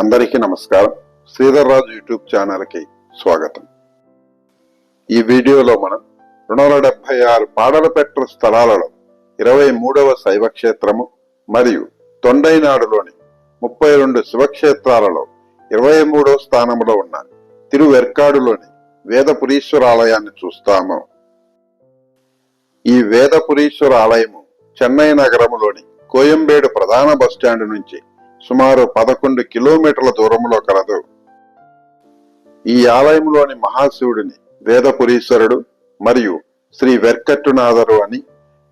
అందరికీ నమస్కారం. శ్రీధర్ రాజు యూట్యూబ్ ఛానల్కి స్వాగతం. ఈ వీడియోలో మనం రెండు వందల డెబ్బై ఆరు పాడలపెట్ట స్థలాలలో ఇరవై మూడవ శైవ క్షేత్రము మరియు తొండైనాడులోని ముప్పై రెండు శివక్షేత్రాలలో ఇరవై మూడవ స్థానంలో ఉన్న తిరువెర్కాడులోని వేదపురీశ్వర ఆలయాన్ని చూస్తాము. ఈ వేదపురీశ్వర ఆలయము చెన్నై నగరములోని కోయంబేడు ప్రధాన బస్టాండ్ నుంచి సుమారు పదకొండు కిలోమీటర్ల దూరంలో కలదు. ఈ ఆలయంలోని మహాశివుడిని వేదపురీశ్వరుడు మరియు శ్రీ వెర్కట్టునాథరు అని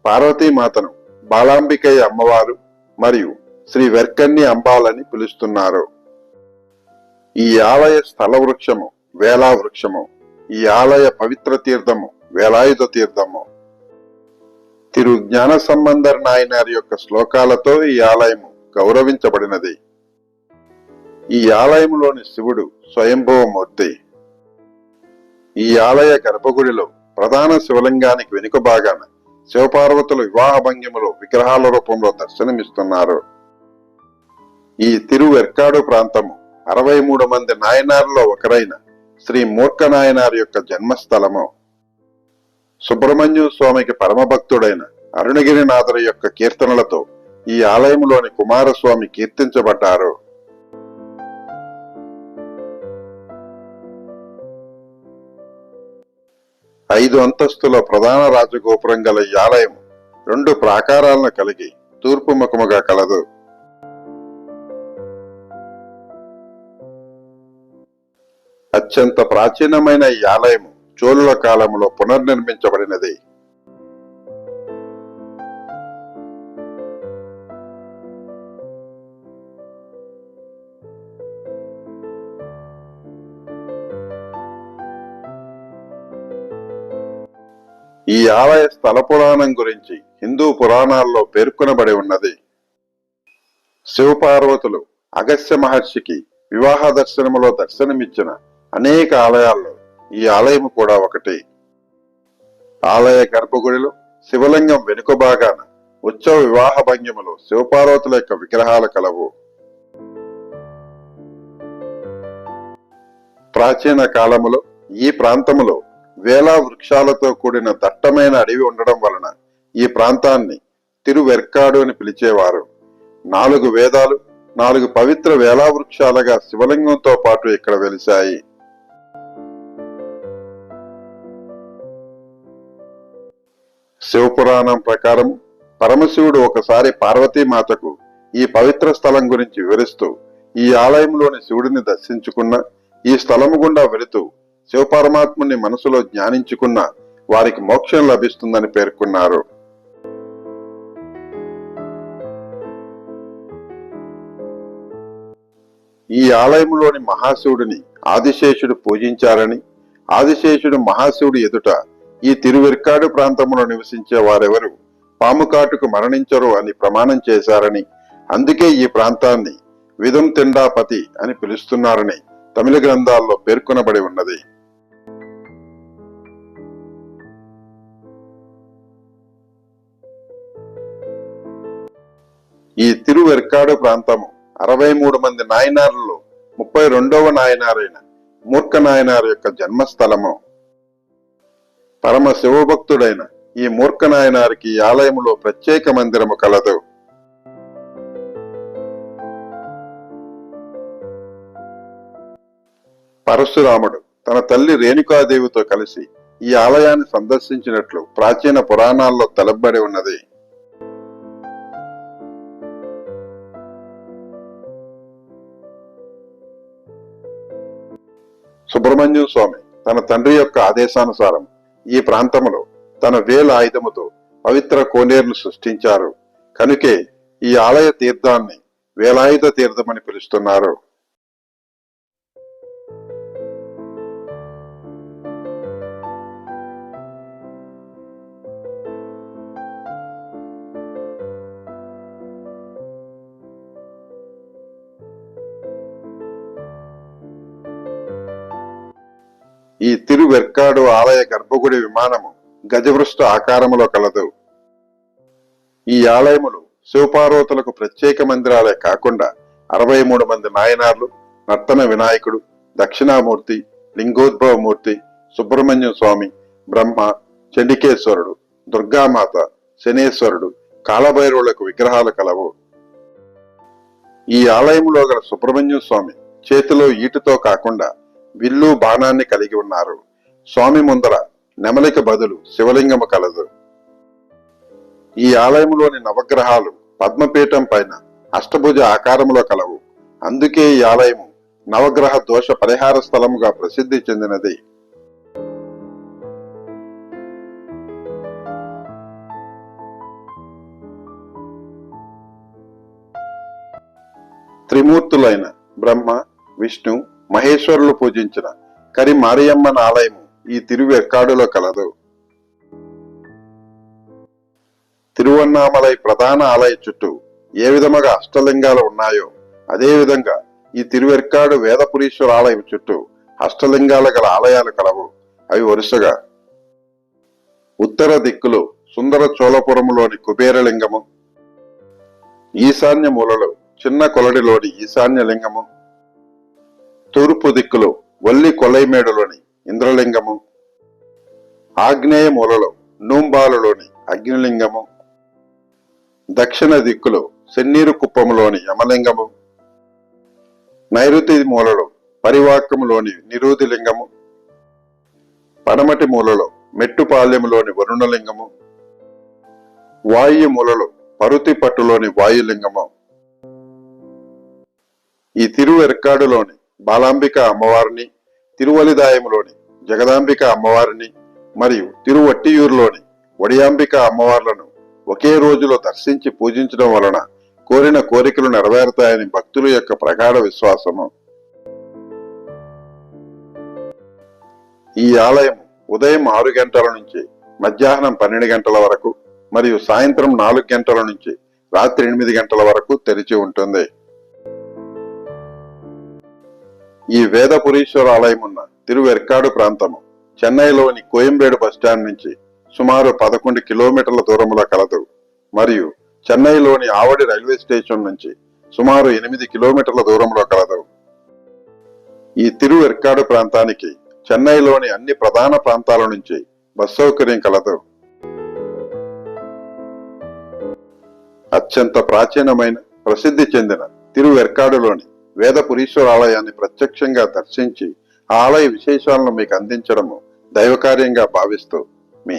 పార్వతీమాతను బాలాంబికయ్య అమ్మవారు మరియు శ్రీ వెర్కన్ని అంబాలని పిలుస్తున్నారు. ఈ ఆలయ స్థల వృక్షము వేలా వృక్షము ఈ ఆలయ పవిత్ర తీర్థము వేలాయుధ తీర్థము. తిరు జ్ఞాన సంబంధర్ నాయనారి యొక్క శ్లోకాలతో ఈ ఆలయము గౌరవించబడినది. ఈ ఆలయంలోని శివుడు స్వయంభవమూర్తి. ఈ ఆలయ గర్భగుడిలో ప్రధాన శివలింగానికి వెనుక భాగాన శివపార్వతులు వివాహ భంగిములో విగ్రహాల రూపంలో దర్శనమిస్తున్నారు. ఈ తిరువెర్కాడు ప్రాంతము అరవై మూడు మంది నాయనార్లో ఒకరైన శ్రీ మూర్ఖ నాయనార్ యొక్క జన్మస్థలము. సుబ్రహ్మణ్య స్వామికి పరమభక్తుడైన అరుణగిరినాథుడు యొక్క కీర్తనలతో ఈ ఆలయంలోని కుమారస్వామి కీర్తించబడ్డారు. ఐదు అంతస్తుల ప్రధాన రాజగోపురం గల ఈ ఆలయం రెండు ప్రాకారాలను కలిగి తూర్పు ముఖముగా కలదు. అత్యంత ప్రాచీనమైన ఈ ఆలయం చోళుల కాలంలో పునర్నిర్మించబడినది. ఈ ఆలయ స్థల పురాణం గురించి హిందూ పురాణాల్లో పేర్కొనబడి ఉన్నది. శివపార్వతులు అగస్త్య మహర్షికి వివాహ దర్శనములో దర్శనమిచ్చిన అనేక ఆలయాల్లో ఈ ఆలయం కూడా ఒకటి. ఆలయ గర్భగుడిలో శివలింగం వెనుక భాగాన ఉత్సవ వివాహ భంగిమలో శివపార్వతుల యొక్క విగ్రహాలు కలవు. ప్రాచీన కాలములో ఈ ప్రాంతములో వేల వృక్షాలతో కూడిన దట్టమైన అడవి ఉండడం వలన ఈ ప్రాంతాన్ని తిరువెర్కాడు అని పిలిచేవారు. నాలుగు వేదాలు నాలుగు పవిత్ర వేలా వృక్షాలుగా శివలింగంతో పాటు ఇక్కడ వెలిశాయి. శివపురాణం ప్రకారం పరమశివుడు ఒకసారి పార్వతీమాతకు ఈ పవిత్ర స్థలం గురించి వివరిస్తూ ఈ ఆలయంలోని శివుడిని దర్శించుకున్న ఈ స్థలము గుండా వెళుతూ శివపరమాత్ముని మనసులో జ్ఞానించుకున్న వారికి మోక్షం లభిస్తుందని పేర్కొన్నారు. ఈ ఆలయంలోని మహాశివుడిని ఆదిశేషుడు పూజించారని ఆదిశేషుడు మహాశివుడు ఎదుట ఈ తిరువెర్కాడు ప్రాంతంలో నివసించే వారెవరు పాముకాటుకు మరణించరు అని ప్రమాణం చేశారని అందుకే ఈ ప్రాంతాన్ని విధం తిండాపతి అని పిలుస్తున్నారని తమిళ గ్రంథాల్లో పేర్కొనబడి ఉన్నది. ఈ తిరువెర్కాడు ప్రాంతము అరవై మూడు మంది నాయనార్లలో ముప్పై రెండవ నాయనారైన మూర్ఖ నాయనారు యొక్క జన్మస్థలము. పరమ శివభక్తుడైన ఈ మూర్ఖ నాయనారికి ఈ ఆలయములో ప్రత్యేక మందిరము కలదు. పరశురాముడు తన తల్లి రేణుకాదేవితో కలిసి ఈ ఆలయాన్ని సందర్శించినట్లు ప్రాచీన పురాణాల్లో తలబడి ఉన్నది. సుబ్రహ్మణ్యం స్వామి తన తండ్రి యొక్క ఆదేశానుసారం ఈ ప్రాంతంలో తన వేల ఆయుధముతో పవిత్ర కోనేరును సృష్టించారు. కనుకే ఈ ఆలయ తీర్థాన్ని వేలాయుధ తీర్థమని పిలుస్తున్నారు. ఈ తిరువెర్కాడు ఆలయ గర్భగుడి విమానము గజవృష్ట ఆకారములో కలదు. ఈ ఆలయములు శివపార్వతులకు ప్రత్యేక మందిరాలే కాకుండా అరవై మూడు మంది నాయనార్లు నర్తన వినాయకుడు దక్షిణామూర్తి లింగోద్భవమూర్తి సుబ్రహ్మణ్యం స్వామి బ్రహ్మ చండికేశ్వరుడు దుర్గామాత శనేశ్వరుడు కాలభైరవులకు విగ్రహాలు కలవు. ఈ ఆలయంలో గల సుబ్రహ్మణ్యం స్వామి చేతిలో ఈటుతో కాకుండా విల్లు బాణాన్ని కలిగి ఉన్నారు. స్వామి ముందర నెమలిక బదులు శివలింగము కలదు. ఈ ఆలయంలోని నవగ్రహాలు పద్మపీఠం పైన అష్టభుజ ఆకారములో కలవు. అందుకే ఈ ఆలయము నవగ్రహ దోష పరిహార స్థలముగా ప్రసిద్ధి చెందినది. త్రిమూర్తులైన బ్రహ్మ విష్ణు మహేశ్వరులు పూజించిన కరి మారియమ్మన ఆలయము ఈ తిరువెక్కాడులో కలదు. తిరువన్నామలై ప్రధాన ఆలయ చుట్టూ ఏ విధముగా అష్టలింగాలు ఉన్నాయో అదే విధంగా ఈ తిరువెర్కాడు వేదపురీశ్వర ఆలయం చుట్టూ అష్టలింగాలు గల ఆలయాలు కలవు. అవి వరుసగా ఉత్తర దిక్కులు సుందర చోళపురములోని కుబేరలింగము ఈశాన్య మూలలో చిన్న కొలడిలోని ఈశాన్య లింగము తూర్పు దిక్కులో వల్లి కొలైమేడులోని ఇంద్రలింగము ఆగ్నేయ మూలలో నూంబాలులోని అగ్నిలింగము దక్షిణ దిక్కులో సెన్నీరు కుప్పములోని యమలింగము నైరుతి మూలలో పరివాకములోని నిరూధి లింగము పడమటి మూలలో మెట్టుపాలెములోని వరుణలింగము వాయు మూలలో పరుతి పట్టులోని వాయులింగము. ఈ తిరువెర్కాడులోని బాలాంబిక అమ్మవారిని తిరువలిదాయములోని జగదాంబిక అమ్మవారిని మరియు తిరువట్టియూరులోని వడియాంబిక అమ్మవార్లను ఒకే రోజులో దర్శించి పూజించడం వలన కోరిన కోరికలు నెరవేరుతాయని భక్తుల యొక్క ప్రగాఢ విశ్వాసము. ఈ ఆలయం ఉదయం ఆరు గంటల నుంచి మధ్యాహ్నం పన్నెండు గంటల వరకు మరియు సాయంత్రం నాలుగు గంటల నుంచి రాత్రి ఎనిమిది గంటల వరకు తెరిచి ఉంటుంది. ఈ వేదపురీశ్వర ఆలయం ఉన్న తిరువెర్కాడు ప్రాంతము చెన్నైలోని కోయంబేడు బస్టాండ్ నుంచి సుమారు పదకొండు కిలోమీటర్ల దూరంలో కలదు. మరియు చెన్నైలోని ఆవడి రైల్వే స్టేషన్ నుంచి సుమారు ఎనిమిది కిలోమీటర్ల దూరంలో కలదు. ఈ తిరువెర్కాడు ప్రాంతానికి చెన్నైలోని అన్ని ప్రధాన ప్రాంతాల నుంచి బస్ సౌకర్యం కలదు. అత్యంత ప్రాచీనమైన ప్రసిద్ధి చెందిన తిరువెర్కాడులోని వేదపురీశ్వర ఆలయాన్ని ప్రత్యక్షంగా దర్శించి ఆ ఆలయ విశేషాలను మీకు అందించడము దైవకార్యంగా భావిస్తూ మీ